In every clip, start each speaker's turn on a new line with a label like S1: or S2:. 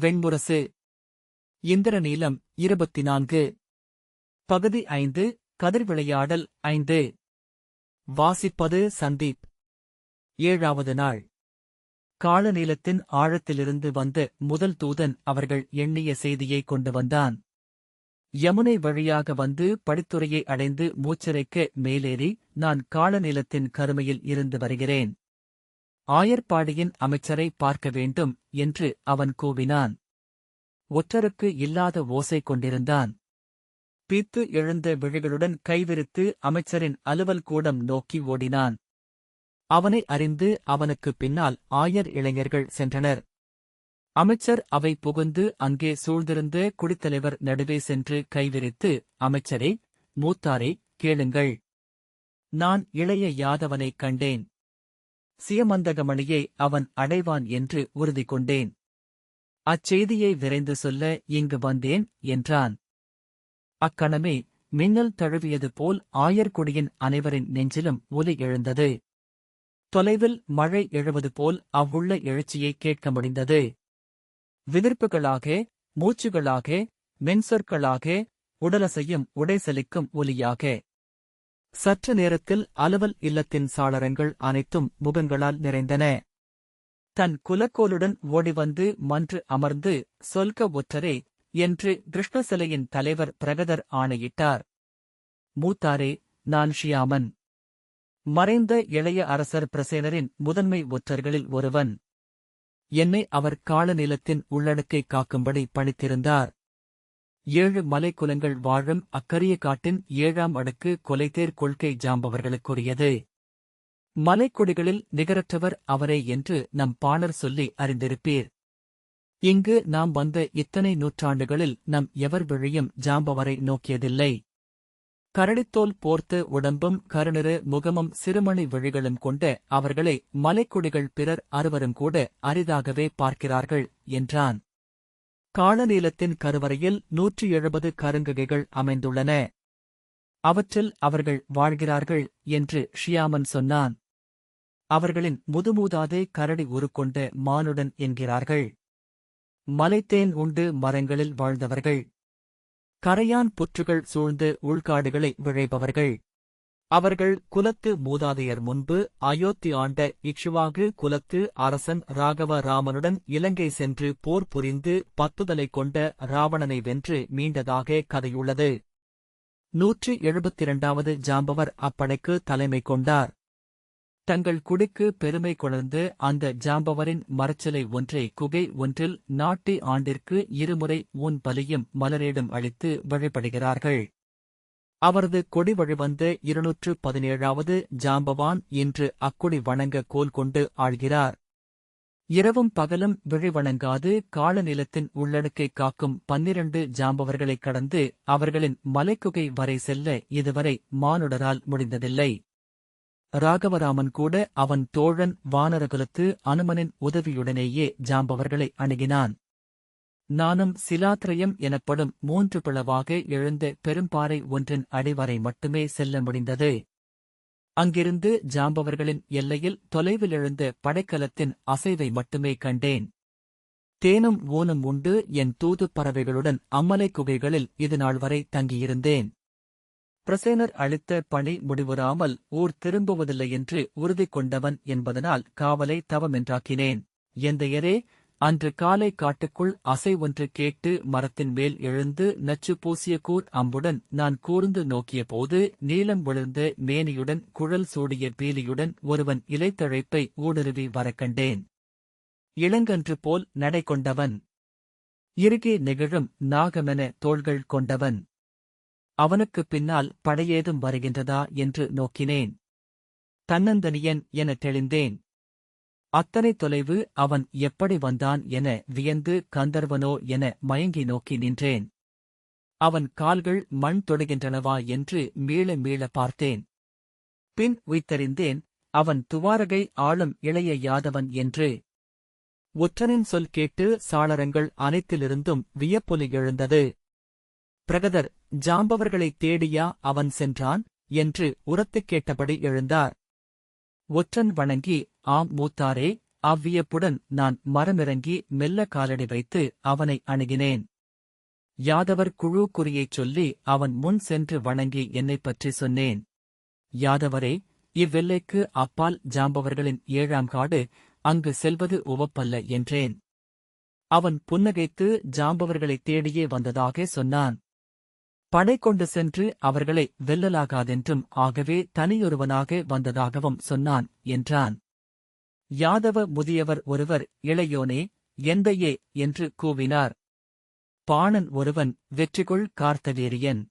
S1: வெண்முரசு. இந்திரநீலம் இருபத்தி நான்கு பகுதி ஐந்து கதிர் விளையாடல் ஐந்து. வாசிப்பது சந்தீப். ஏழாவது நாள். காலநீலத்தின் ஆழத்திலிருந்து வந்த முதல் தூதன் அவர்கள் எண்ணிய செய்தியை கொண்டு வந்தான். யமுனை வழியாக வந்து படித்துறையை அடைந்து மூச்சரைக்கு மேலேறி நான் காலநீலத்தின் கருமையில் இருந்து வருகிறேன். ஆயர்பாடியின் அமைச்சரை பார்க்க வேண்டும் என்று அவன் கூவினான். ஒற்றருக்கு இல்லாத ஓசை கொண்டிருந்தான். பீத்து எழுந்த விழிகளுடன் கைவிரித்து அமைச்சரின் அலுவல் கூடம் நோக்கி ஓடினான். அவனை அறிந்து அவனுக்குப் பின்னால் ஆயர் இளைஞர்கள் சென்றனர். அமைச்சர் அவை புகுந்து அங்கே சூழ்ந்திருந்த குடித்தலைவர் நடுவே சென்று கைவிரித்து அமைச்சரே மூத்தாரே கேளுங்கள். நான் இளைய யாதவனைக் கண்டேன். சியமந்தகமணியை அவன் அடைவான் என்று உறுதி கொண்டேன் அச்செய்தியை விரைந்து சொல்ல இங்கு வந்தேன் என்றான். அக்கணமே மின்னல் தழுவியது போல் ஆயர்குடியின் அனைவரின் நெஞ்சிலும் ஒலி எழுந்தது. தொலைவில் மழை எழுவது போல் அவ்வுள்ள எழுச்சியை கேட்க முடிந்தது. விதிர்ப்புகளாக மூச்சுகளாக மென்சொற்களாக உடலசையும் உடைசலிக்கும் ஒலியாக. சற்று நேரத்தில் அலுவல் இல்லத்தின் சாளரங்கள் அனைத்தும் முகங்களால் நிறைந்தன. தன் குலக்கோலுடன் ஓடிவந்து மன்று அமர்ந்து சொல்க ஒற்றரே என்று கிருஷ்ணசிலையின் தலைவர் பிரகதர் ஆணையிட்டார். மூத்தாரே நான் ஷியாமன். மறைந்த இளைய அரசர் பிரசேனரின் முதன்மை ஒற்றர்களில் ஒருவன். என்னை அவர் காலநிலத்தின் உள்ளடக்கை காக்கும்படி பணித்திருந்தார். ஏழு மலைக்குலங்கள் வாழும் அக்கரிய காட்டின் ஏழாம் அடுக்கு கொலைதேர் கொள்கை ஜாம்பவர்களுக்குரியது. மலைக்கொடிகளில் நிகரற்றவர் அவரே என்று நம் பாணர் சொல்லி அறிந்திருப்பீர். இங்கு நாம் வந்த இத்தனை நூற்றாண்டுகளில் நம் எவர் விழியும் ஜாம்பவரை நோக்கியதில்லை. கரடித்தோல் போர்த்து உடம்பும் கருணிறு முகமும் சிறுமணி விழிகளும் கொண்ட அவர்களை மலைக்குடிகள் பிறர் அறுவரும் கூட அரிதாகவே பார்க்கிறார்கள் என்றான். காலநீலத்தின் கருவறையில் நூற்றி எழுபது கருங்ககைகள் அமைந்துள்ளன. அவற்றில் அவர்கள் வாழ்கிறார்கள் என்று ஷியாமன் சொன்னான். அவர்களின் முதுமூதாதே கரடி உருக்கொண்ட மானுடன் என்கிறார்கள். மலைத்தேன் உண்டு மரங்களில் வாழ்ந்தவர்கள். கரையான் புற்றுகள் சூழ்ந்து உள்காடுகளை விழைபவர்கள். அவர்கள் குலத்து மூதாதையர் முன்பு அயோத்தி ஆண்ட இக்ஷுவாகு குலத்து அரசன் ராகவ ராமனுடன் இலங்கை சென்று போர் புரிந்து பத்துதலை கொண்ட ராவணனை வென்று மீண்டதாக கதையுள்ளது. நூற்றி எழுபத்திரண்டாவது ஜாம்பவர் அப்படைக்கு தலைமை கொண்டார். தங்கள் குடிக்கு பெருமை கொணர்ந்து அந்த ஜாம்பவரின் மரச்சிலை ஒன்றை குகை ஒன்றில் நாட்டி ஆண்டிற்கு இருமுறை ஊன் பலியும் மலரேடும் அளித்து வழிபடுகிறார்கள். அவரது கொடி வழிவந்த இருநூற்று பதினேழாவது ஜாம்பவான் இன்று அக்குடி வணங்க கோல் கொண்டு ஆழ்கிறார். இரவும் பகலும் விழிவணங்காது காலநிலத்தின் உள்ளடுக்கை காக்கும் பன்னிரண்டு ஜாம்பவர்களைக் கடந்து அவர்களின் மலைக்குகை வரை செல்ல இதுவரை மானுடரால் முடிந்ததில்லை. ராகவராமன் கூட அவன் தோழன் வானரகுலத்து அனுமனின் உதவியுடனேயே ஜாம்பவர்களை அணுகினான். நானும் சிலாத்ரயம் எனப்படும் மூன்று பிளவாக எழுந்த பெரும்பாறை ஒன்றின் அடிவரை மட்டுமே செல்ல முடிந்தது. அங்கிருந்து ஜாம்பவர்களின் எல்லையில் தொலைவில் எழுந்த படைக்கலத்தின் அசைவை மட்டுமே கண்டேன். தேனும் ஊனும் உண்டு என் தூது பறவைகளுடன் அம்மலை குகைகளில் இதுநாள் வரை தங்கியிருந்தேன். பிரசேனர் அளித்த பணி முடிவுறாமல் ஊர் திரும்புவதில்லை என்று உறுதி கொண்டவன் என்பதனால் காவலை தவமென்றாக்கினேன் எந்தையரே அன்று காலை காட்டுக்குள் அசை ஒன்று கேட்டு மரத்தின் மேல் எழுந்து நச்சு பூசிய கூர் அம்புடன் நான் கூர்ந்து நோக்கியபோது நீலம் விழுந்த மேனியுடன் குழல் சூடிய பீலியுடன் ஒருவன் இலைத்தழைப்பை ஊடுருவி வரக்கண்டேன் இளங்கன்று போல் நடை கொண்டவன். இறுகே நெகிழும் நாகமென தோள்கள் கொண்டவன். அவனுக்குப் பின்னால் படையேதும் வருகின்றதா என்று நோக்கினேன். தன்னந்தனியன் என தெளிந்தேன். அத்தனை தொலைவு அவன் எப்படி வந்தான் என வியந்து கந்தர்வனோ என மயங்கி நோக்கி நின்றேன். அவன் கால்கள் மண் தொடுகின்றனவா என்று மீள மீள பார்த்தேன். பின் உய்த்தறிந்தேன் அவன் துவாரகை ஆளும் இளைய யாதவன் என்று. ஒற்றனின் சொல் கேட்டு சாளரங்கள் அனைத்திலிருந்தும் வியப்பொலி எழுந்தது. பிரகதர் ஜாம்பவர்களைத் தேடியா அவன் சென்றான்? என்று உரத்துக் கேட்டபடி எழுந்தார். ஒற்றன் வணங்கி ஆம் மூத்தாரே அவ்வியப்புடன் நான் மரமிறங்கி மெல்ல காலடி வைத்து அவனை அணுகினேன். யாதவர் குழு குறியைச் சொல்லி அவன் முன் சென்று வணங்கி என்னைப் பற்றி சொன்னேன். யாதவரே இவ்வெல்லைக்கு அப்பால் ஜாம்பவர்களின் ஏழாம் காடு அங்கு செல்வது உவப்பல்ல என்றேன். அவன் புன்னகைத்து ஜாம்பவர்களைத் தேடியே வந்ததாக சொன்னான். படை கொண்டு சென்று அவர்களை வெல்லலாகாதென்றும் ஆகவே தனியொருவனாக வந்ததாகவும் சொன்னான் என்றான். யாதவ முதியவர் ஒருவர் இளையோனே எந்தையே? என்று கூவினார். பாணன் ஒருவன் வெற்றிகொள் கார்த்தவேரியன்.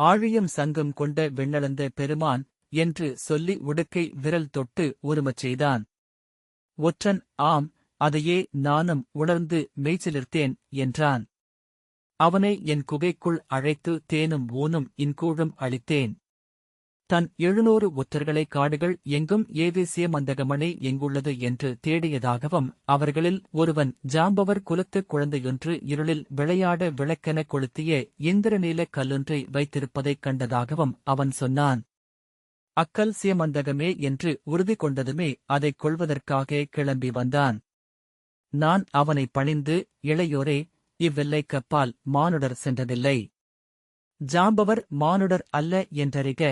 S1: ஆழியம் சங்கம் கொண்ட விண்ணளந்த பெருமான் என்று சொல்லி உடுக்கை விரல் தொட்டு உருமச் செய்தான். ஒற்றன் ஆம் அதையே நானும் உணர்ந்து மெய்சிலிர்த்தேன் என்றான். அவனை என் குகைக்குள் அழைத்து தேனும் ஊனும் இன்கூழும் அளித்தேன். தன் எழுநூறு ஒற்றர்களை காடுகள் எங்கும் ஏவிசிய மந்தகமணி எங்குள்ளது என்று தேடியதாகவும் அவர்களில் ஒருவன் ஜாம்பவர் குலத்துக் குழந்தையொன்று இருளில் விளையாட விளக்கென கொளுத்திய இந்திரநீலக் கல்லொன்றை வைத்திருப்பதைக் கண்டதாகவும் அவன் சொன்னான். அக்கல் சியமந்தகமே என்று உறுதி கொண்டதுமே அதைக் கொள்வதற்காக கிளம்பி வந்தான். நான் அவனை பணிந்து இளையோரே இவ்வெல்லைக்கப்பால் மானுடர் சென்றதில்லை. ஜாம்பவர் மானுடர் அல்ல என்றறிக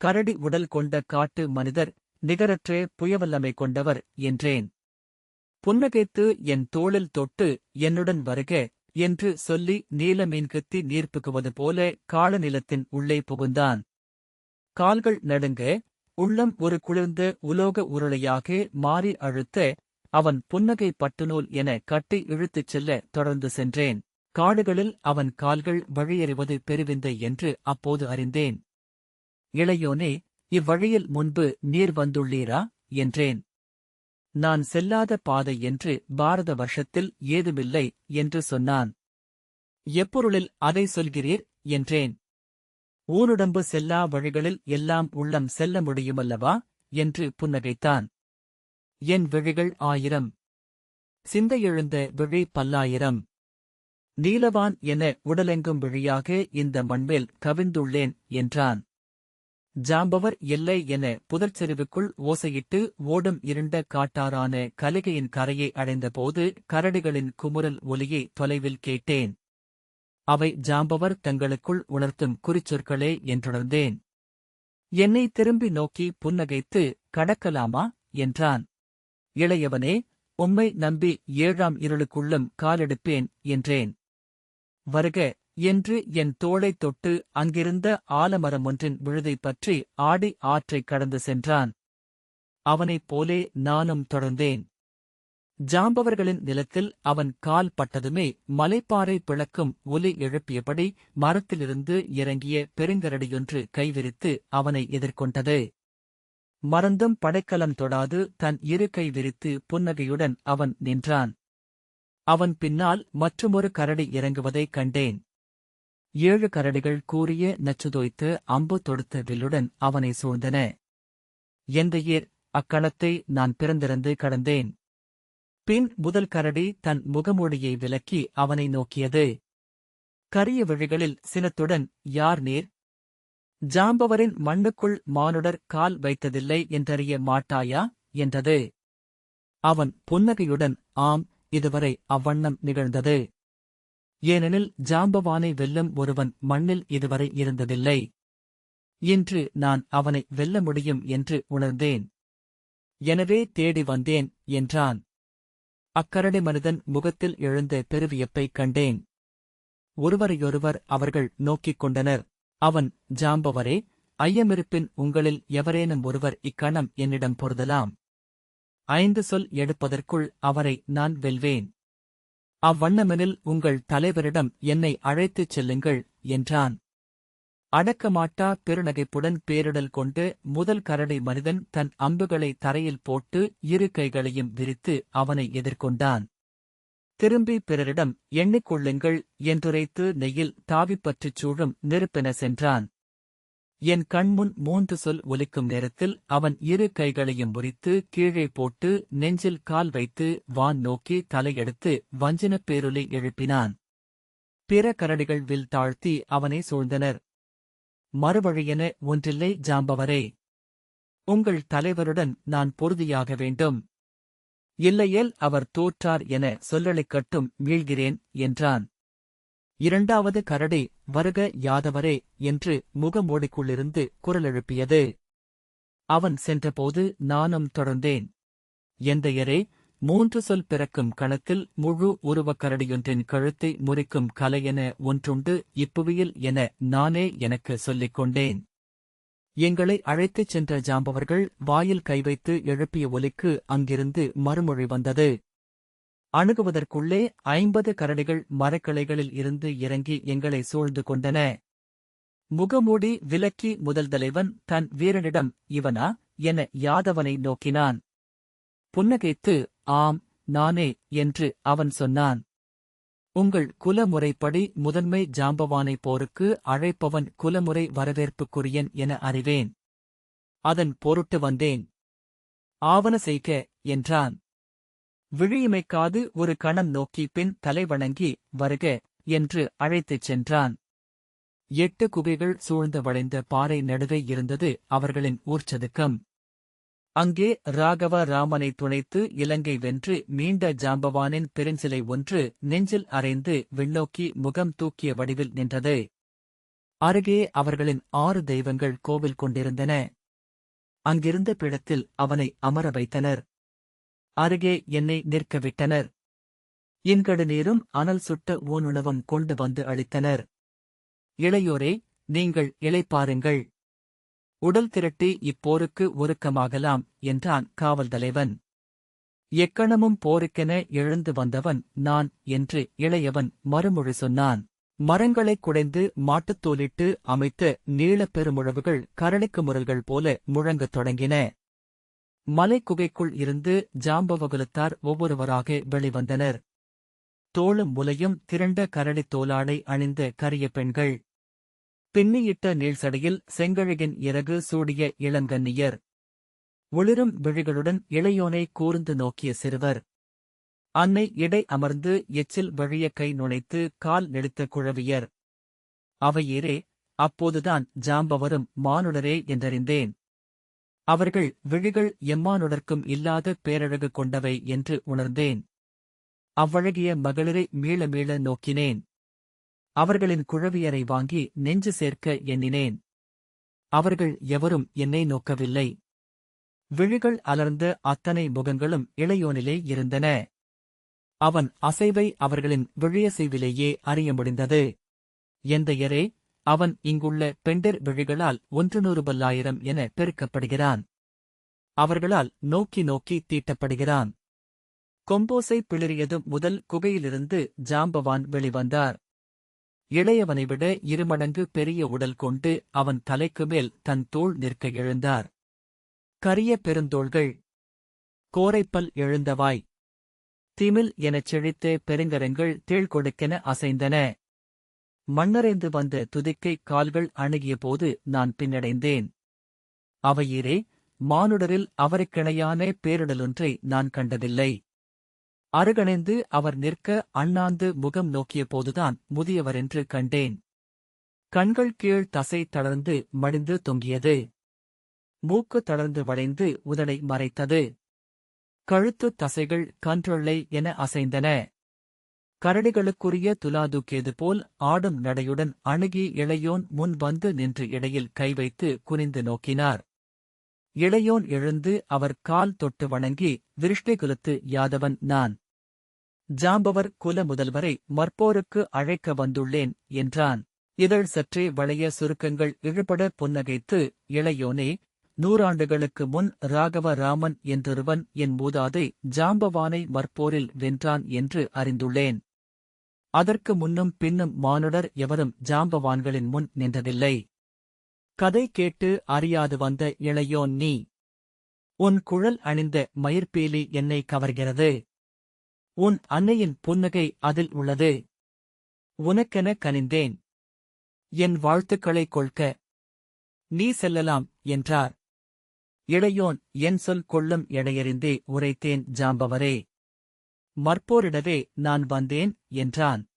S1: கரடி உடல் கொண்ட காட்டு மனிதர் நிகரற்றே புயவல்லமை கொண்டவர் என்றேன். புன்னகைத்து என் தோளில் தொட்டு என்னுடன் வருக என்று சொல்லி நீல மீன்கத்தி நீர்ப்புகுவது போல காலநிலத்தின் உள்ளே புகுந்தான். கால்கள் நடுங்க உள்ளம் ஒரு குளிர்ந்த உலோக உருளையாக மாறி அழுத்த அவன் புன்னகை பட்டுநூல் என கட்டி இழுத்துச் செல்ல தொடர்ந்து சென்றேன். காடுகளில் அவன் கால்கள் வழியறிவது பெருவிந்தை என்று அப்போது அறிந்தேன். இளையோனே இவ்வழியில் முன்பு நீர் வந்துள்ளீரா? என்றேன். நான் செல்லாத பாதை என்று பாரத வருஷத்தில் ஏதுமில்லை என்று சொன்னான். எப்பொருளில் அதை சொல்கிறீர்? என்றேன். ஊனுடம்பு செல்லா வழிகளில் எல்லாம் உள்ளம் செல்ல முடியுமல்லவா? என்று புன்னகைத்தான். என் விழிகள் ஆயிரம். சிந்தையெழுந்த விழி பல்லாயிரம். நீலவான் என உடலெங்கும் விழியாக இந்த மண்மேல் கவிந்துள்ளேன் என்றான். ஜாம்பவர் எல்லை என புதர்ச்செறிவுக்குள் ஓசையிட்டு ஓடும் இருண்ட காட்டாரான கலிகையின் கரையை அடைந்தபோது கரடிகளின் குமுறல் ஒலியை தொலைவில் கேட்டேன். அவை ஜாம்பவர் தங்களுக்குள் உணர்த்தும் குறிச்சொற்களே என்றுணர்ந்தேன். என்னை திரும்பி நோக்கி புன்னகைத்து கடக்கலாமா? என்றான். இளையவனே உம்மை நம்பி ஏழாம் இருளுக்குள்ளும் காலெடுப்பேன் என்றேன். வருக என்று என் தோளைத் தொட்டு அங்கிருந்த ஆலமரம் ஒன்றின் விழுதை பற்றி ஆடி ஆற்றைக் கடந்து சென்றான். அவனைப் போலே நானும் தொடர்ந்தேன். ஜாம்பவர்களின் நிலத்தில் அவன் கால் பட்டதுமே மலைப்பாறை பிளக்கும் ஒலி எழுப்பியபடி மரத்திலிருந்து இறங்கிய பெருங்கரடியொன்று கைவிரித்து அவனை எதிர்கொண்டது. மறந்தும் படைக்கலம் தொடாது தன் இரு கை விரித்து புன்னகையுடன் அவன் நின்றான். அவன் பின்னால் மற்றுமொரு கரடி இறங்குவதைக் கண்டேன். ஏழு கரடிகள் கூறிய நச்சுதோய்த்து அம்பு தொடுத்த வில்லுடன் அவனை சூழ்ந்தன. எந்தையீர் அக்கணத்தை நான் பிறந்திருந்து கடந்தேன். பின் முதல் கரடி தன் முகமூடியை விலக்கி அவனை நோக்கியது. கரிய விழிகளில் சினத்துடன் யார் நீர்? ஜாம்பவரின் மண்ணுக்குள் மானுடர் கால் வைத்ததில்லை என்றறிய மாட்டாயா? என்றது. அவன் புன்னகையுடன் ஆம் இதுவரை அவ்வண்ணம் நிகழ்ந்தது. ஏனெனில் ஜாம்பவானை வெல்லும் ஒருவன் மண்ணில் இதுவரை இருந்ததில்லை. இன்று நான் அவனை வெல்ல முடியும் என்று உணர்ந்தேன். எனவே தேடி வந்தேன் என்றான். அக்கரடி மனிதன் முகத்தில் எழுந்த பெருவியப்பைக் கண்டேன். ஒருவரையொருவர் அவர்கள் நோக்கிக் கொண்டனர். அவன் ஜாம்பவரே ஐயமிருப்பின் உங்களில் எவரேனும் ஒருவர் இக்கணம் என்னிடம் பொருதலாம். ஐந்து சொல் எடுப்பதற்குள் அவரை நான் வெல்வேன். அவ்வண்ணமெனில் உங்கள் தலைவரிடம் என்னை அழைத்துச் செல்லுங்கள் என்றான். அடக்கமாட்டா பெருநகைப்புடன் பேரிடல் கொண்டு முதல் கரடை மனிதன் தன் அம்புகளை தரையில் போட்டு இரு கைகளையும் விரித்து அவனை எதிர்கொண்டான். திரும்பி பிறரிடம் எண்ணிக்கொள்ளுங்கள் என்றுரைத்து நெய்யில் தாவிப்பற்றிச் சூழும் நெருப்பென சென்றான். என் கண்முன் மூன்று சொல் ஒலிக்கும் நேரத்தில் அவன் இரு கைகளையும் முறித்து கீழே போட்டு நெஞ்சில் கால் வைத்து வான் நோக்கி தலையெடுத்து வஞ்சினப் பேரொலி எழுப்பினான். பிற கரடிகள் வில் தாழ்த்தி அவனை சூழ்ந்தனர். மறுவழியென ஒன்றில்லை ஜாம்பவரே உங்கள் தலைவருடன் நான் பொருதியாக வேண்டும். இல்லையேல் அவர் தோற்றார் என சொல்லலைக்கட்டும் மீள்கிறேன் என்றான். இரண்டாவது கரடி வருக யாதவரே என்று முகமோடிக்குள்ளிருந்து குரலெழுப்பியது. அவன் சென்றபோது நானும் தொடர்ந்தேன். எந்தையரே மூன்று சொல் பிறக்கும் கணத்தில் முழு உருவக் கரடியொன்றின் கழுத்தை முறிக்கும் கலையென ஒன்றுண்டு இப்புவியில் என நானே எனக்கு சொல்லிக் கொண்டேன். எங்களை அழைத்துச் சென்ற ஜாம்பவர்கள் வாயில் கை வைத்து எழுப்பிய ஒலிக்கு அங்கிருந்து மறுமொழி வந்தது. அணுகுவதற்குள்ளே ஐம்பது கரடிகள் மரக்கிளைகளில் இருந்து இறங்கி எங்களை சூழ்ந்து கொண்டன. முகமூடி விலக்கி முதல் தலைவன் தன் வீரனிடம் இவனா என யாதவனை நோக்கினான். புன்னகைத்து ஆம் நானே என்று அவன் சொன்னான். உங்கள் குலமுறைப்படி முதன்மை ஜாம்பவானை போருக்கு அழைப்பவன் குலமுறை வரவேற்புக்குரியன் என அறிவேன். அதன் பொருட்டு வந்தேன். ஆவன செய்க என்றான். விழியமைக்காது ஒரு கணம் நோக்கி பின் தலைவணங்கி வருக என்று அழைத்துச் சென்றான். எட்டு குகைகள் சூழ்ந்து வளைந்த பாறை நடுவே இருந்தது அவர்களின் ஊர்ச்சதுக்கம். அங்கே ராகவ ராமனை துணைத்து இலங்கை வென்று மீண்ட ஜாம்பவானின் பெருஞ்சிலை ஒன்று நெஞ்சில் அறைந்து விண்ணோக்கி முகம் தூக்கிய வடிவில் நின்றது. அருகே அவர்களின் ஆறு தெய்வங்கள் கோவில் கொண்டிருந்தன. அங்கிருந்த பிடத்தில் அவனை அமர வைத்தனர். அருகே என்னை நிற்க விட்டனர் இன்கடு நீரும் அனல் சுட்ட ஊனுணவும் கொண்டு வந்து அளித்தனர். இளையோரே நீங்கள் இளைப்பாருங்கள். உடல் திரட்டி இப்போருக்கு ஒருக்கமாகலாம் என்றான் காவல் தலைவன். எக்கணமும் போருக்கென எழுந்து வந்தவன் நான் என்று இளையவன் மறுமொழி சொன்னான். மரங்களைக் குடைந்து மாட்டுத்தோலிட்டு அமைத்த நீளப் பெருமுழவுகள் கரளிக்கு முரல்கள் போல முழங்கத் தொடங்கின. மலைக்குகைக்குள் இருந்து ஜாம்பவகுலத்தார் ஒவ்வொருவராக வெளிவந்தனர். தோளும் முலையும் திரண்ட கரளித் தோலாடை அணிந்த கரிய பெண்கள். பின்னியிட்ட நீள்சடையில் செங்கழுகின் இறகு சூடிய இளங்கன்னியர் ஒளிரும் விழிகளுடன் இளையோனை கூர்ந்து நோக்கிய சிறுவர். அன்னை இடை அமர்ந்து எச்சில் வழிய கை நுழைத்து கால் நெளித்த குழவியர். அவையேரே அப்போதுதான் ஜாம்பவரும் மானுடரே என்றறிந்தேன். அவர்கள் விழிகள் எம்மானுடற்கும் இல்லாத பேரழகு கொண்டவை என்று உணர்ந்தேன். அவ்வழகிய மகளிரை மீள மீள நோக்கினேன். அவர்களின் குழவியரை வாங்கி நெஞ்சு சேர்க்க எண்ணினேன். அவர்கள் எவரும் என்னை நோக்கவில்லை. விழிகள் அலர்ந்த அத்தனை முகங்களும் இளையோனிலே இருந்தன. அவன் அசைவை அவர்களின் விழியசைவிலேயே அறிய முடிந்தது. எந்த எரே அவன் இங்குள்ள பெண்டர் விழிகளால் ஒன்று நூறு பல்லாயிரம் என பெருக்கப்படுகிறான். அவர்களால் நோக்கி நோக்கி தீட்டப்படுகிறான். கொம்போசை பிளறியதும் முதல் குகையிலிருந்து ஜாம்பவான் வெளிவந்தார். இளையவனை விட இருமடங்கு பெரிய உடல் கொண்டு அவன் தலைக்கு மேல் தன் தோள் நிற்க எழுந்தார். கரிய பெருந்தோள்கள். கோரைப்பல் எழுந்தவாய். திமில் எனச் செழித்த பெருங்கரங்கள் தேழ்கொடுக்கென அசைந்தன. மண்ணறைந்து வந்த துதிக்கை கால்கள் அணுகிய போது நான் பின்னடைந்தேன். அவையீரே மானுடரில் அவருக்கிணையான பேரிடலொன்றை நான் கண்டதில்லை. அருகணைந்து அவர் நிற்க அண்ணாந்து முகம் நோக்கிய போதுதான் முதியவரென்று கண்டேன். கண்கள் கீழ் தசை தளர்ந்து மடிந்து தொங்கியது. மூக்கு தளர்ந்து வளைந்து உதடை மறைத்தது. கழுத்துத் தசைகள் கன்றொள்ளை என அசைந்தன. கரடிகளுக்குரிய துலாதுக்கேது போல் ஆடும் நடையுடன் அணுகி இளையோன் முன் வந்து நின்று இடையில் கை வைத்து குனிந்து நோக்கினார். இளையோன் எழுந்து அவர் கால் தொட்டு வணங்கி விருஷ்டிகுலத்து யாதவன் நான்? ஜாம்பவர் குல முதல்வரை மற்போருக்கு அழைக்க வந்துள்ளேன் என்றான். இதழ் சற்றே வளைய சுருக்கங்கள் இழுபட புன்னகைத்து இளையோனே நூறாண்டுகளுக்கு முன் ராகவ ராமன் என்றொருவன் என் மூதாதை ஜாம்பவானை மற்போரில் வென்றான் என்று அறிந்துள்ளேன். அதற்கு முன்னும் பின்னும் மானுடர் எவரும் ஜாம்பவான்களின் முன் நின்றதில்லை. கதை கேட்டு அறியாது வந்த இளையோன் நீ. உன் குழல் அணிந்த மயிர்பீலி என்னை கவர்கிறது. உன் அன்னையின் புன்னகை அதில் உள்ளது. உனக்கென கனிந்தேன். என் வாழ்த்துக்களைக் கொள்க. நீ செல்லலாம் என்றார். இளையோன் என் சொல் கொள்ளும் எடையறிந்தே உரைத்தேன் ஜாம்பவரே. மற்போரிடவே நான் வந்தேன் என்றான்.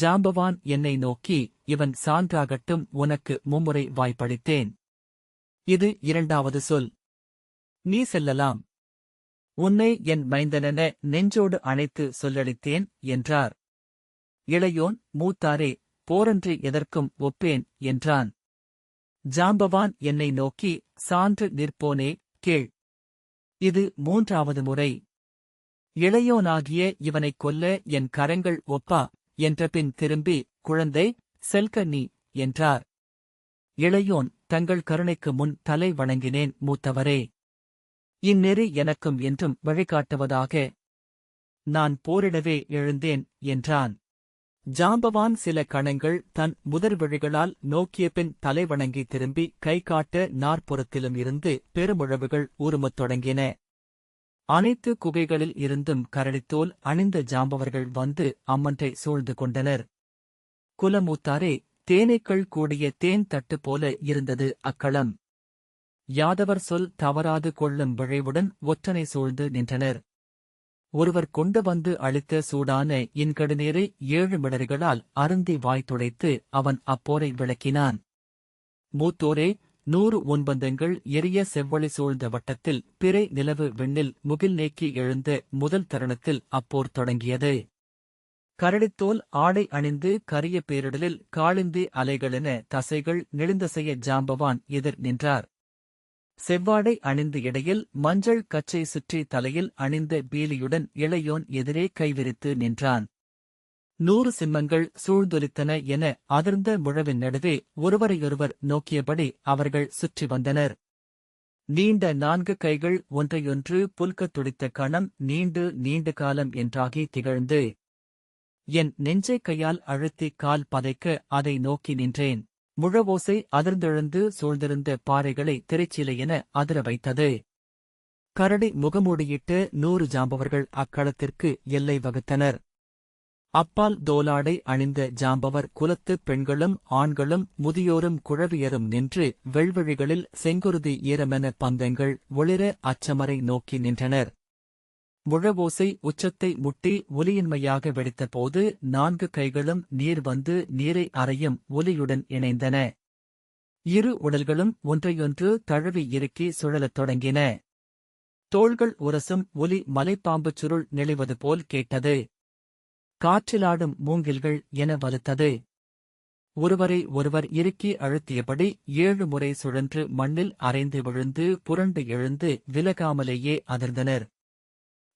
S1: ஜாம்பவான் என்னை நோக்கி இவன் சான்றாகட்டும் உனக்கு மும்முறை வாய்ப்பளித்தேன். இது இரண்டாவது சொல். நீ செல்லலாம். உன்னை என் மைந்தனென நெஞ்சோடு அணைத்து சொல்லளித்தேன் என்றார். இளையோன் மூத்தாரே போரன்றி எதற்கும் ஒப்பேன் என்றான். ஜாம்பவான் என்னை நோக்கி சான்று நிற்போனே கேள். இது மூன்றாவது முறை. இளையோனாகிய இவனைக் கொல்ல என் கரங்கள் ஒப்பா என்றபின் திரும்பி குழந்தை செல்க நீ என்றார். இளையோன் தங்கள் கருணைக்கு முன் தலை வணங்கினேன் மூத்தவரே. இந்நெறி எனக்கும் என்றும் வழிகாட்டுவதாக. நான் போரிடவே எழுந்தேன் என்றான். ஜாம்பவான் சில கணங்கள் தன் முதற்வழிகளால் நோக்கிய பின் தலைவணங்கி திரும்பி கை காட்ட நாற்புறத்திலும் இருந்து பெருமுழவுகள் உருமத் தொடங்கின. அனைத்து குகைகளில் இருந்தும் கரடித்தோல் அணிந்த ஜாம்பவர்கள் வந்து அம்மன்றை சூழ்ந்து கொண்டனர். குலமூத்தாரே தேனீக்கள் கூடிய தேன் தட்டு போல இருந்தது அக்களம். யாதவர் சொல் தவறாது கொள்ளும் விழைவுடன் ஒற்றனை சூழ்ந்து நின்றனர். ஒருவர் கொண்டு வந்து அளித்த சூடான இன்கடுநீரை ஏழு மிடறுகளால் அருந்தி வாய் துடைத்து அவன் அப்போரை விளக்கினான். மூத்தோரே நூறு ஒன்பந்தங்கள் எரிய செவ்வழி சூழ்ந்த வட்டத்தில் பிறை நிலவு விண்ணில் முகில் நீக்கி எழுந்த முதல் தருணத்தில் அப்போர் தொடங்கியது. கரடித்தோல் ஆடை அணிந்து கரிய பேரிடலில் காளிந்தி அலைகளென தசைகள் நெளிந்தசைய ஜாம்பவான் எதிர் நின்றார். செவ்வாடை அணிந்து இடையில் மஞ்சள் கச்சை சுற்றி தலையில் அணிந்த பீலியுடன் இளையோன் எதிரே கைவிரித்து நின்றான். நூறு சிம்மங்கள் சூழ்ந்தொலித்தன என அதிர்ந்த முழவின் நடுவே ஒருவரையொருவர் நோக்கியபடி அவர்கள் சுற்றி வந்தனர். நீண்ட நான்கு கைகள் ஒன்றையொன்று புல்கத் துடித்த கணம் நீண்டு நீண்ட காலம் என்றாகி திகழ்ந்து என் நெஞ்சை கையால் அழுத்தி கால் பதைக்க அதை நோக்கி நின்றேன். முழவோசை அதிர்ந்தெழுந்து சூழ்ந்திருந்த பாறைகளை திரைச்சிலையென அதிர வைத்தது. கரடி முகமூடியிட்டு நூறு ஜாம்பவர்கள் அக்களத்திற்கு எல்லை வகுத்தனர். அப்பால் தோலாடை அணிந்த ஜாம்பவர் குலத்து பெண்களும் ஆண்களும் முதியோரும் குழவியரும் நின்று வெள்வழிகளில் செங்குருதி ஈரமென பந்தங்கள் ஒளிர அச்சமரை நோக்கி நின்றனர். முழவோசை உச்சத்தை முட்டி ஒலியின்மையாக வெடித்தபோது நான்கு கைகளும் நீர் வந்து நீரை அறையும் ஒலியுடன் இணைந்தன. இரு உடல்களும் ஒன்றையொன்று தழுவி இறுக்கி சுழலத் தொடங்கின. தோள்கள் உரசும் ஒலி மலைப்பாம்புச் சுருள் நெளிவது போல் கேட்டது. காற்றிலாடும் மூங்கில்கள் என வலுத்தது. ஒருவரை ஒருவர் இறுக்கி அழுத்தியபடி ஏழு முறை சுழன்று மண்ணில் அரைந்து விழுந்து புரண்டு எழுந்து விலகாமலேயே அதிர்ந்தனர்.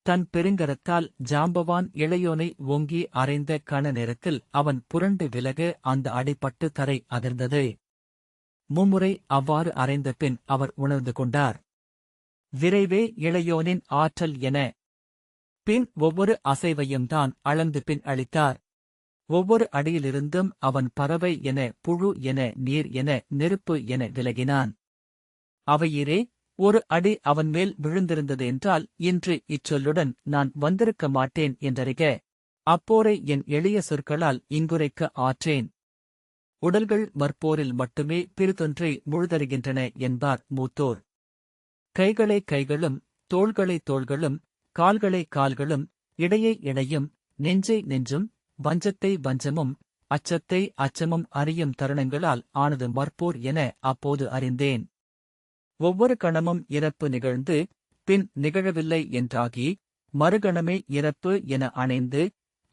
S1: தன் பெருங்கரத்தால் ஜாம்பவான் இளையோனை ஓங்கி அறைந்த கண நேரத்தில் அவன் புரண்டு விலக அந்த அடிப்பட்டு தரை அதிர்ந்தது. மும்முறை அவ்வாறு அறைந்த பின் அவர் உணர்ந்து கொண்டார். விரைவே இளையோனின் ஆற்றல் என பின் ஒவ்வொரு அசைவையும் தான் அளந்து பின் அளித்தார். ஒவ்வொரு அடியிலிருந்தும் அவன் பறவை என புழு என நீர் என நெருப்பு என விலகினான். அவையிரே ஒரு அடி அவன் மேல் விழுந்திருந்தது என்றால் இன்று இச்சொல்லுடன் நான் வந்திருக்க மாட்டேன் என்றறிக. அப்போரை என் எளிய சொற்களால் இங்குரைக்க ஆற்றேன். உடல்கள் மற்போரில் மட்டுமே பிரிதொன்றை முழுதருகின்றன என்பார் மூத்தோர். கைகளை கைகளும் தோள்களை தோள்களும் கால்களை கால்களும் இடையை இடையும் நெஞ்சை நெஞ்சும் வஞ்சத்தை வஞ்சமும் அச்சத்தை அச்சமும் அறியும் தருணங்களால் ஆனது மற்போர் என அப்போது அறிந்தேன். ஒவ்வொரு கணமும் இறப்பு நிகழ்ந்து பின் நிகழவில்லை என்றாகி மறுகணமே இறப்பு என அணைந்து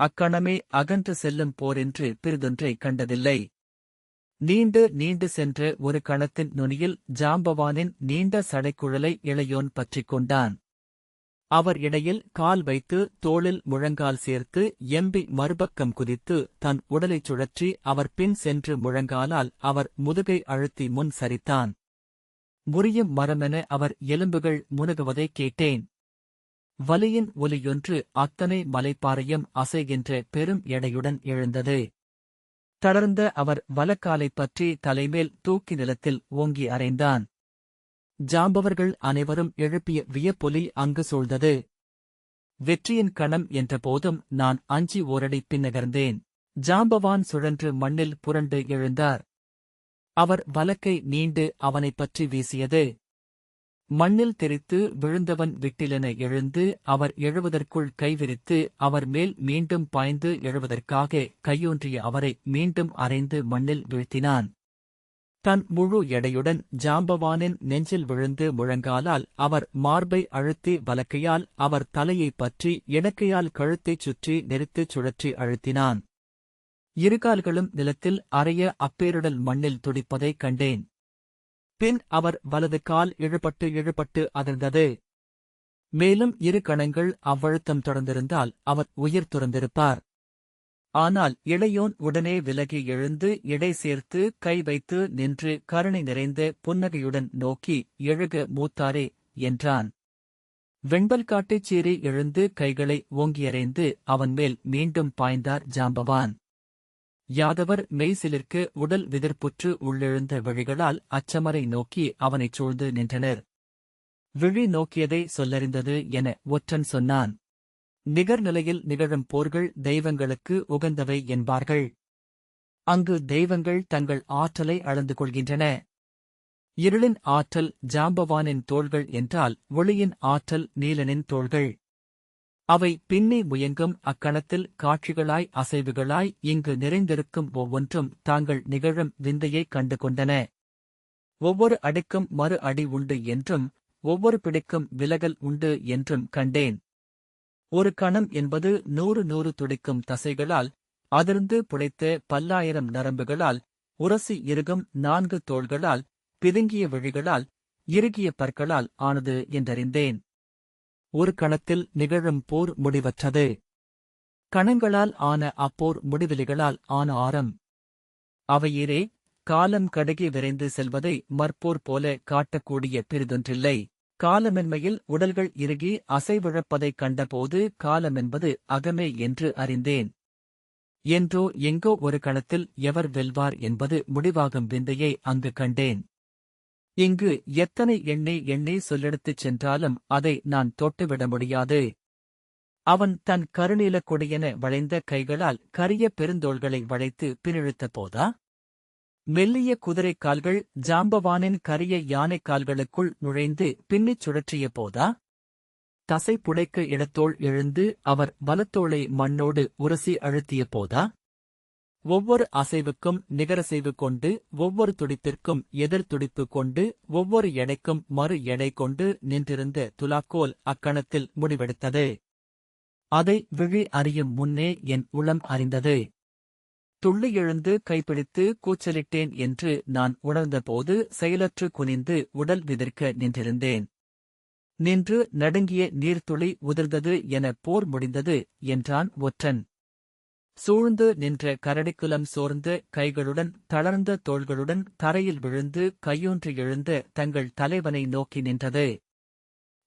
S1: அக்கணமே அகன்று செல்லும் போரென்று பிறிதொன்றை கண்டதில்லை. நீண்டு நீண்டு சென்ற ஒரு கணத்தின் நுனியில் ஜாம்பவானின் நீண்ட சடைக்குழலை இளையோன் பற்றிக் கொண்டான். அவர் இடையில் கால் வைத்து தோளில் முழங்கால் சேர்த்து எம்பி மறுபக்கம் குதித்து தன் உடலைச் சுழற்றி அவர் பின் சென்று முழங்காலால் அவர் முதுகை அழுத்தி முன் சரித்தான். முறியும் மரமென அவர் எலும்புகள் முனகுவதை கேட்டேன். வலியின் ஒலியொன்று அத்தனை மலைப்பாறையும் அசைகின்ற பெரும் எடையுடன் எழுந்தது. தளர்ந்த அவர் வலக்காலைப் பற்றி தலைமேல் தூக்கி நிலத்தில் ஓங்கி அறைந்தான் ஜாம்பவர்கள் அனைவரும் எழுப்பிய வியப்பொலி அங்கு சூழ்ந்தது. வெற்றியின் கணம் என்ற போதும் நான் அஞ்சி ஓரடி பின்னகர்ந்தேன் ஜாம்பவான் சுழன்று மண்ணில் புரண்டு எழுந்தார். அவர் வலக்கை நீண்டு அவனைப் பற்றி வீசியது. மண்ணில் தெரித்து விழுந்தவன் விட்டிலென எழுந்து அவர் எழுவதற்குள் கைவிரித்து அவர் மேல் மீண்டும் பாய்ந்து எழுவதற்காக கையொன்றிய அவரை மீண்டும் அரைந்து மண்ணில் வீழ்த்தினான். தன் முழு எடையுடன் ஜாம்பவானின் நெஞ்சில் விழுந்து முழங்காலால் அவர் மார்பை அழுத்தி வலக்கையால் அவர் தலையைப் பற்றி இடக்கையால் கழுத்தைச் சுற்றி நெரித்துச் சுழற்றி அழுத்தினான். இருகால்களும் நிலத்தில் அறைய அப்பேருடல் மண்ணில் துடிப்பதைக் கண்டேன். பின் அவர் வலது கால் இழுபட்டு இழுபட்டு அதிர்ந்தது. மேலும் இரு கணங்கள் அவ்வழுத்தம் தொடர்ந்திருந்தால் அவர் உயிர் துறந்திருப்பார். ஆனால் இளையோன் உடனே விலகி எழுந்து இடை சேர்த்து கை வைத்து நின்று கருணை நிறைந்த புன்னகையுடன் நோக்கி எழுக மூத்தாரே என்றான். வெண்பல் காட்டைச் சீறி எழுந்து கைகளை ஓங்கியறைந்து அவன் மேல் மீண்டும் பாய்ந்தார் ஜாம்பவான். யாதவர் மெய்சிலிற்கு உடல் விதிர்ப்புற்று உள்ளெழுந்த விழிகளால் அச்சமரை நோக்கி அவனைச் சூழ்ந்து நின்றனர். விழி நோக்கியதை சொல்லறிந்தது என ஒற்றன் சொன்னான். நிகர்நிலையில் நிகழும் போர்கள் தெய்வங்களுக்கு உகந்தவை என்பார்கள். அங்கு தெய்வங்கள் தங்கள் ஆற்றலை அளந்து கொள்கின்றன. இருளின் ஆற்றல் ஜாம்பவானின் தோள்கள் என்றால் ஒளியின் ஆற்றல் நீலனின் தோள்கள். அவை பின்னி முயங்கும் அக்கணத்தில் காட்சிகளாய் அசைவுகளாய் இங்கு நிறைந்திருக்கும் ஒவ்வொன்றும் தாங்கள் நிகழும் விந்தையைக் கண்டு கொண்டன ஒவ்வொரு அடிக்கும் மறு அடி உண்டு என்றும் ஒவ்வொரு பிடிக்கும் விலகல் உண்டு என்றும் கண்டேன். ஒரு கணம் என்பது நூறு நூறு துடிக்கும் தசைகளால் அதிர்ந்து புடைத்த பல்லாயிரம் நரம்புகளால் உரசி இறுகும் நான்கு தோள்களால் பிதுங்கிய விழிகளால் இறுகிய பற்களால் ஆனது என்றறிந்தேன். ஒரு கணத்தில் நிகழும் போர் முடிவற்றது. கணங்களால் ஆன அப்போர் முடிவெளிகளால் ஆன ஆரம். அவையிரே காலம் கடுகி விரைந்து செல்வதை மற்போர் போல காட்டக்கூடிய பெரிதொன்றில்லை. காலமென்மையில் உடல்கள் இறுகி அசைவிழப்பதைக் கண்டபோது காலமென்பது அகமே என்று அறிந்தேன். என்றோ எங்கோ ஒரு களத்தில் எவர் வெல்வார் என்பது முடிவாகும் விந்தையை அங்கு கண்டேன். இங்கு எத்தனை எண்ணெய் எண்ணெய் சொல்லெடுத்துச் சென்றாலும் அதை நான் தொட்டுவிட முடியாது. அவன் தன் கருநீலக் கொடியென வளைந்த கைகளால் கரிய பெருந்தோள்களை வளைத்து பின்னிழுத்த போதா? மெல்லிய குதிரைக் கால்கள் ஜாம்பவானின் கரிய யானைக் கால்களுக்குள் நுழைந்து பின்னிச் சுழற்றிய போதா? தசை புடைக்க இடத்தோள் எழுந்து அவர் வலத்தோளை மண்ணோடு உரசி அழுத்திய போதா? ஒவ்வொரு அசைவுக்கும் நிகரசைவு கொண்டு ஒவ்வொரு துடிப்பிற்கும் எதிர் துடிப்பு கொண்டு ஒவ்வொரு எடைக்கும் மறு எடை கொண்டு நின்றிருந்த துலாக்கோல் அக்கணத்தில் முடிவெடுத்தது. அதை விழி அறியும் முன்னே என் உளம் அறிந்தது. துள்ளி எழுந்து கைப்பிடித்து கூச்சலிட்டேன் என்று நான் உணர்ந்தபோது செயலற்று குனிந்து உடல் விதிர்க்க நின்றிருந்தேன். நின்று நடுங்கிய நீர்த்துளி உதிர்ந்தது என போர் முடிந்தது என்றான் ஒற்றன். சூழ்ந்து நின்ற கரடிக்குலம் சோர்ந்த கைகளுடன் தளர்ந்த தோள்களுடன் தரையில் விழுந்து கையொன்று எழுந்த தங்கள் தலைவனை நோக்கி நின்றது.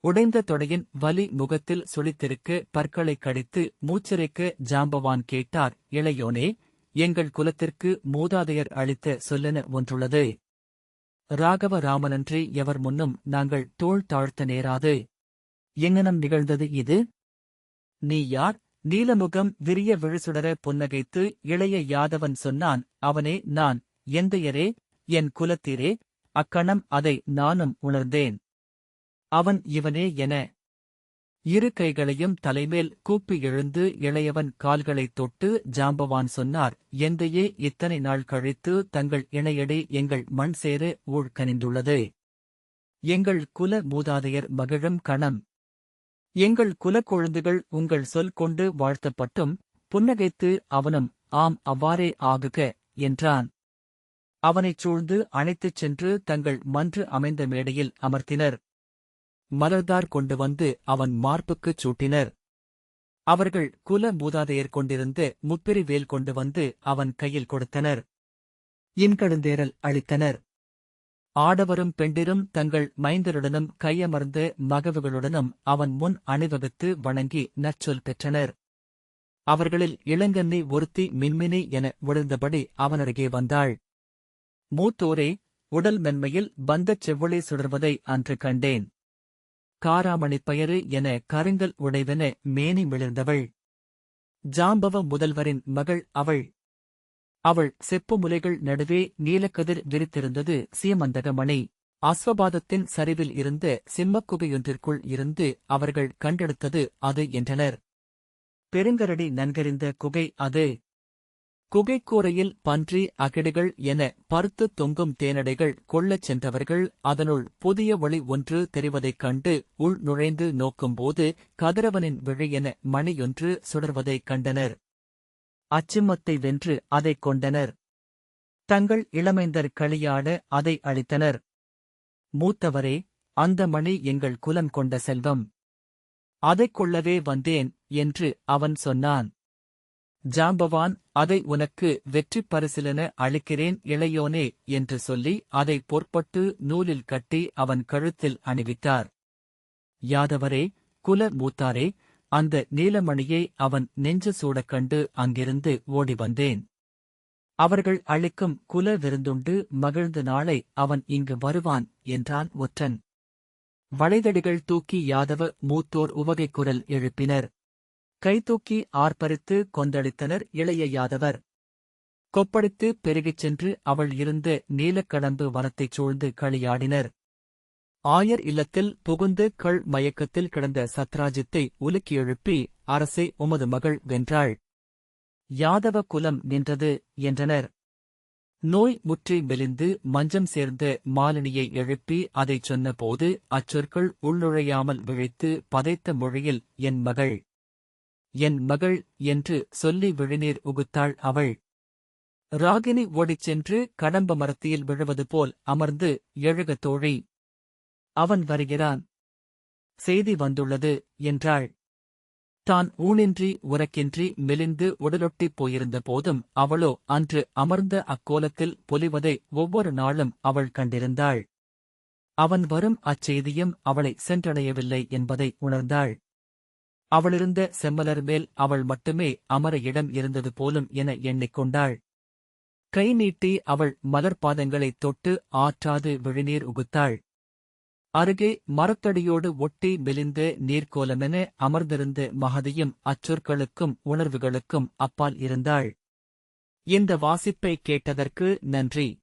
S1: உடைந்த தொடையின் வலி முகத்தில் சுழித்திருக்க பற்களைக் கடித்து மூச்சிறைக்க ஜாம்பவான் கேட்டார் இளையோனே எங்கள் குலத்திற்கு மூதாதையர் அளித்த சொல்லென ஒன்றுள்ளது. ராகவ ராமனன்றி எவர் முன்னும் நாங்கள் தோள் தாழ்த்த நேராது. எங்கனம் நிகழ்ந்தது இது? நீ யார்? நீலமுகம் விரிய விழுசுடர புன்னகைத்து இளைய யாதவன் சொன்னான் அவனே நான் எந்தையரே என் குலத்திரே அக்கணம் அதை நானும் உணர்ந்தேன். அவன் இவனே என இரு கைகளையும் தலைமேல் கூப்பி எழுந்து இளையவன் கால்களைத் தொட்டு ஜாம்பவான் சொன்னார் எந்தையே இத்தனை நாள் கழித்து தங்கள் இணையடி எங்கள் மண் சேர ஊழ்கனிந்துள்ளது எங்கள் குல மூதாதையர் மகிழும் கணம். எங்கள் குலக் கொழுந்துகள் உங்கள் சொல் கொண்டு வாழ்த்தப்பட்டும் புன்னகைத்து அவனும் ஆம் அவ்வாறே ஆகுக என்றான். அவனைச் சூழ்ந்து அழைத்துச் சென்று தங்கள் மன்று அமைந்த மேடையில் அமர்த்தினர். மலர்தார் கொண்டு வந்து அவன் மார்புக்குச் சூட்டினர். அவர்கள் குல மூதாதையர் கொண்டிருந்து முப்பிரி வேல் கொண்டு வந்து அவன் கையில் கொடுத்தனர். இன்கடுந்தேரல் அளித்தனர். ஆடவரும் பெண்டிரும் தங்கள் மைந்தருடனும் கையமர்ந்து மகவுகளுடனும் அவன் முன் அணிவகுத்து வணங்கி நச்சொல் பெற்றனர். அவர்களில் இளங்கண்ணி ஒருத்தி மின்மினி என விழுந்தபடி அவனருகே வந்தாள். மூத்தோரே உடல் மென்மையில் பந்தச் செவ்வொளி சுடர்வதை அன்று கண்டேன். காராமணிப் பயறு என கருங்கல் உடைவென மேனி மிளிர்ந்தவள் ஜாம்பவ முதல்வரின் மகள் அவள். அவள் செப்பு முலைகள் நடுவே நீலக்கதிர் விரித்திருந்தது சீமந்தகமணி. அஸ்வபாதத்தின் சரிவில் இருந்த சிம்மக்குகையொன்றிற்குள் இருந்து அவர்கள் கண்டெடுத்தது அது என்றனர். பெருங்கரடி நன்கறிந்த குகை அது. குகைக்கூரையில் பன்றி அகிடுகள் என பருத்து தொங்கும் தேனடைகள் கொள்ளச் சென்றவர்கள் அதனுள் புதிய ஒளி ஒன்று தெரிவதைக் கண்டு உள் நுழைந்து நோக்கும்போது கதிரவனின் விழி என மணியொன்று சுடர்வதைக் கண்டனர். அச்சிம்மத்தை வென்று அதைக் கொண்டனர். தங்கள் இளமைந்தர் களியாட அதை அளித்தனர். மூத்தவரே அந்த மணி எங்கள் குலம் கொண்ட செல்வம். அதைக் கொள்ளவே வந்தேன் என்று அவன் சொன்னான். ஜாம்பவான் அதை உனக்கு வெற்றிப் பரிசிலென அளிக்கிறேன் இளையோனே என்று சொல்லி அதை பொற்பட்டு நூலில் கட்டி அவன் கழுத்தில் அணிவித்தார். யாதவரே குல மூத்தாரே அந்த நீலமணியை அவன் நெஞ்சு சூடக் கண்டு அங்கிருந்து ஓடி வந்தேன். அவர்கள் அளிக்கும் குல விருந்துண்டு மகிழ்ந்த நாளை அவன் இங்கு வருவான் என்றான் ஒற்றன். வளைதடிகள் தூக்கி யாதவ மூத்தோர் உவகை குரல் எழுப்பினர். கைதூக்கி ஆர்ப்பரித்து கொந்தளித்தனர் இளைய யாதவர் கொப்படித்து பெருகிச் சென்று அவள் இருந்த நீலக்கடம்பு வனத்தைச் சூழ்ந்து களியாடினர். ஆயர் இல்லத்தில் புகுந்து கள் மயக்கத்தில் கிடந்த சத்ராஜித்தை உலுக்கி எழுப்பி அரசை உமது மகள் வென்றாள். யாதவ குலம் நின்றது என்றனர். நோய் முற்றி மெலிந்து மஞ்சம் சேர்ந்த மாலினியை எழுப்பி அதைச் சொன்னபோது அச்சொற்கள் உள்நுழையாமல் விழித்து பதைத்த மொழியில் என் மகள் என் மகள் என்று சொல்லி விழுநீர் உகுத்தாள் அவள். ராகினி ஓடிச் சென்று கடம்ப மரத்தியில் விழுவது போல் அமர்ந்து எழுக தோழி. அவன் வருகிறான். செய்தி வந்துள்ளது என்றாள். தான் ஊனின்றி உறக்கின்றி மெலிந்து உடலொட்டிப் போயிருந்த போதும் அவளோ அன்று அமர்ந்த அக்கோலத்தில் பொலிவதை ஒவ்வொரு நாளும் அவள் கண்டிருந்தாள். அவன் வரும் அச்செய்தியும் அவளை சென்றடையவில்லை என்பதை உணர்ந்தாள். அவளிருந்த செம்மலர் மேல் அவள் மட்டுமே அமர இடம் இருந்தது போலும் என எண்ணிக்கொண்டாள். கை நீட்டி அவள் மலர்பாதங்களைத் தொட்டு ஆற்றாது விழிநீர் உகுத்தாள். அருகே மரத்தடியோடு ஒட்டி மெலிந்த நீர்க்கோலமென அமர்ந்திருந்த மகதியும் அச்சொற்களுக்கும் உணர்வுகளுக்கும் அப்பால் இருந்தாள். இந்த வாசிப்பை கேட்டதற்கு நன்றி.